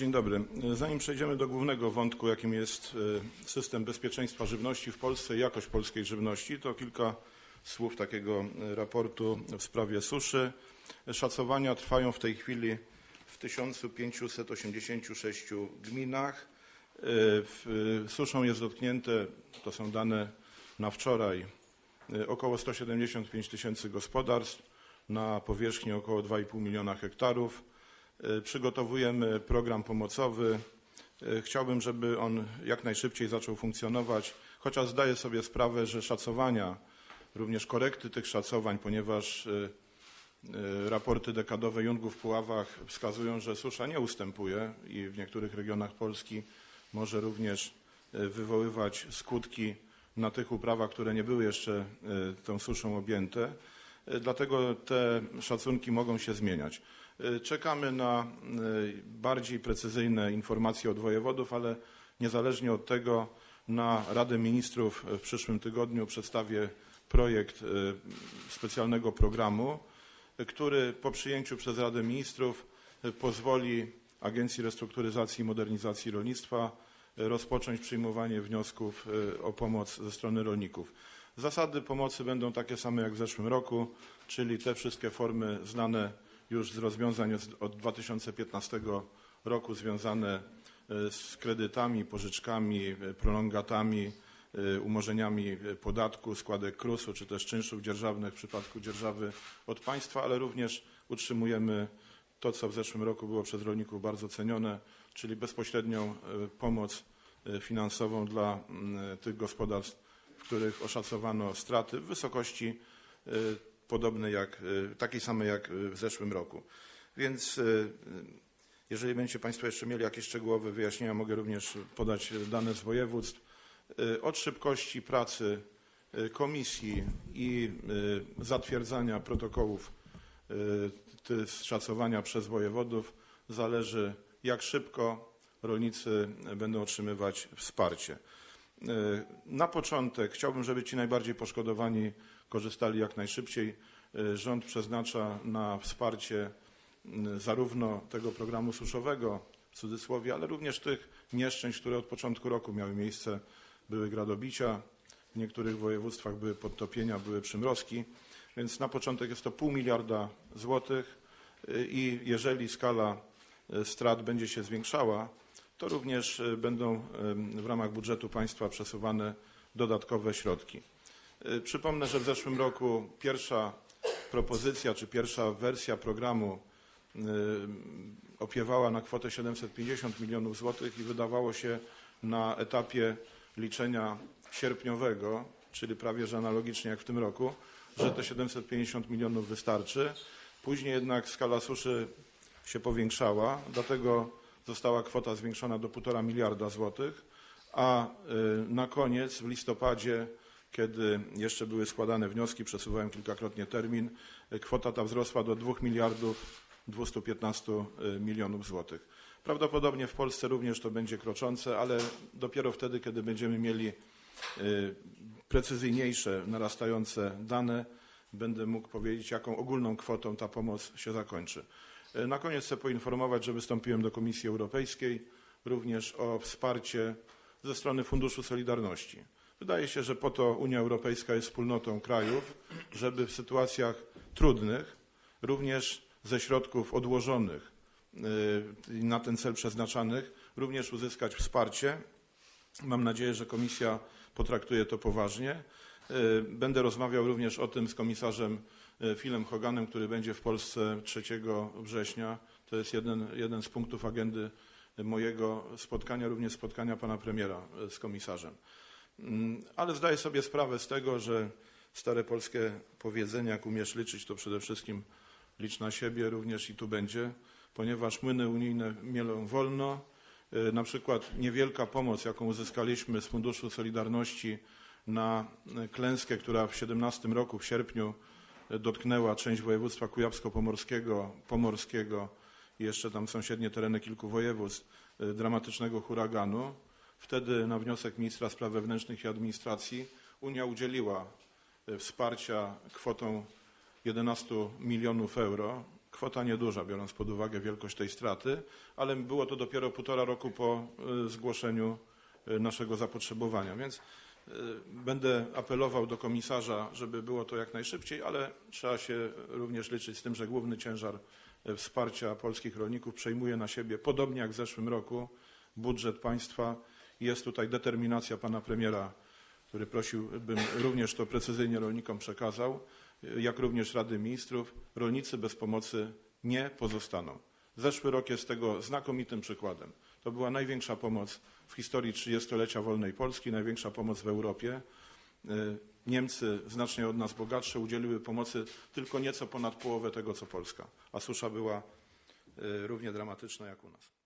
Dzień dobry. Zanim przejdziemy do głównego wątku, jakim jest e, system bezpieczeństwa żywności w Polsce i jakość polskiej żywności, to kilka słów takiego e, raportu w sprawie suszy. Szacowania trwają w tej chwili w 1586 gminach. E, Suszą jest dotknięte, to są dane na wczoraj, około 175 tysięcy gospodarstw na powierzchni około 2,5 miliona hektarów. E, Przygotowujemy program pomocowy. E, Chciałbym, żeby on jak najszybciej zaczął funkcjonować, chociaż zdaję sobie sprawę, że szacowania, również korekty tych szacowań, ponieważ e, raporty dekadowe Jungów w Puławach wskazują, że susza nie ustępuje i w niektórych regionach Polski może również wywoływać skutki na tych uprawach, które nie były jeszcze tą suszą objęte. E, Dlatego te szacunki mogą się zmieniać. E, Czekamy na e, bardziej precyzyjne informacje od wojewodów, ale niezależnie od tego na Radę Ministrów w przyszłym tygodniu przedstawię projekt specjalnego programu, który po przyjęciu przez Radę Ministrów pozwoli Agencji Restrukturyzacji i Modernizacji Rolnictwa rozpocząć przyjmowanie wniosków o pomoc ze strony rolników. Zasady pomocy będą takie same jak w zeszłym roku, czyli te wszystkie formy znane już z rozwiązań od- od 2015 roku związane e, z kredytami, pożyczkami, e, prolongatami, e, umorzeniami podatku, składek KRUS-u czy też czynszów dzierżawnych w przypadku dzierżawy od państwa, ale również utrzymujemy to, co w zeszłym roku było przez rolników bardzo cenione, czyli bezpośrednią pomoc finansową dla tych gospodarstw, w których oszacowano straty w wysokości e, podobnej jak, e, takiej samej jak e, w zeszłym roku. Więc jeżeli będziecie Państwo jeszcze mieli jakieś szczegółowe wyjaśnienia, mogę również podać dane z województw. Od szybkości pracy komisji i zatwierdzania protokołów szacowania przez wojewodów zależy, jak szybko rolnicy będą otrzymywać wsparcie. E, Na początek chciałbym, żeby ci najbardziej poszkodowani korzystali jak najszybciej. E, Rząd przeznacza na wsparcie zarówno tego programu suszowego, w cudzysłowie, ale również tych nieszczęść, które od początku roku miały miejsce. Były gradobicia, w niektórych województwach były podtopienia, były przymrozki, więc na początek jest to pół miliarda złotych y, i jeżeli skala strat będzie się zwiększała, to również y, będą y, w ramach budżetu państwa przesuwane dodatkowe środki. Y, Przypomnę, że w zeszłym roku pierwsza propozycja czy pierwsza wersja programu opiewała na kwotę 750 milionów złotych i wydawało się na etapie liczenia sierpniowego, czyli prawie że analogicznie jak w tym roku, że te 750 milionów wystarczy. Później jednak skala suszy się powiększała, dlatego została kwota zwiększona do 1,5 miliarda złotych, a y, na koniec w listopadzie, kiedy jeszcze były składane wnioski, przesuwałem kilkakrotnie termin, y, kwota ta wzrosła do 2 miliardów 215 milionów złotych. Prawdopodobnie w Polsce również to będzie kroczące, ale dopiero wtedy, kiedy będziemy mieli y, precyzyjniejsze, narastające dane, będę mógł powiedzieć, jaką ogólną kwotą ta pomoc się zakończy. Y, Na koniec chcę poinformować, że wystąpiłem do Komisji Europejskiej również o wsparcie ze strony Funduszu Solidarności. Wydaje się, że po to Unia Europejska jest wspólnotą krajów, żeby w sytuacjach trudnych również ze środków odłożonych i na ten cel przeznaczanych również uzyskać wsparcie. Mam nadzieję, że Komisja potraktuje to poważnie. Y, Będę rozmawiał również o tym z komisarzem y, Philem Hoganem, który będzie w Polsce 3 września. To jest jeden, jeden z punktów agendy mojego spotkania, również spotkania pana premiera y, z komisarzem. Mm, Ale zdaję sobie sprawę z tego, że stare polskie powiedzenie, jak umiesz liczyć, to przede wszystkim licz na siebie, również i tu będzie, ponieważ młyny unijne mielą wolno. Na przykład niewielka pomoc, jaką uzyskaliśmy z Funduszu Solidarności na klęskę, która w 17 roku, w sierpniu, dotknęła część województwa kujawsko-pomorskiego, pomorskiego i jeszcze tam sąsiednie tereny kilku województw, y, dramatycznego huraganu. Wtedy na wniosek ministra spraw wewnętrznych i administracji Unia udzieliła y, wsparcia kwotą 11 milionów euro. Kwota nieduża, biorąc pod uwagę wielkość tej straty, ale było to dopiero półtora roku po y, zgłoszeniu naszego zapotrzebowania, więc będę apelował do komisarza, żeby było to jak najszybciej, ale trzeba się również liczyć z tym, że główny ciężar y, wsparcia polskich rolników przejmuje na siebie, podobnie jak w zeszłym roku, budżet państwa. Jest tutaj determinacja pana premiera, który prosiłbym również to precyzyjnie rolnikom przekazał, jak również Rady Ministrów. Rolnicy bez pomocy nie pozostaną. Zeszły rok jest tego znakomitym przykładem. To była największa pomoc w historii 30-lecia wolnej Polski, największa pomoc w Europie. Y, Niemcy, znacznie od nas bogatsze, udzieliły pomocy tylko nieco ponad połowę tego, co Polska, a susza była y, równie dramatyczna jak u nas.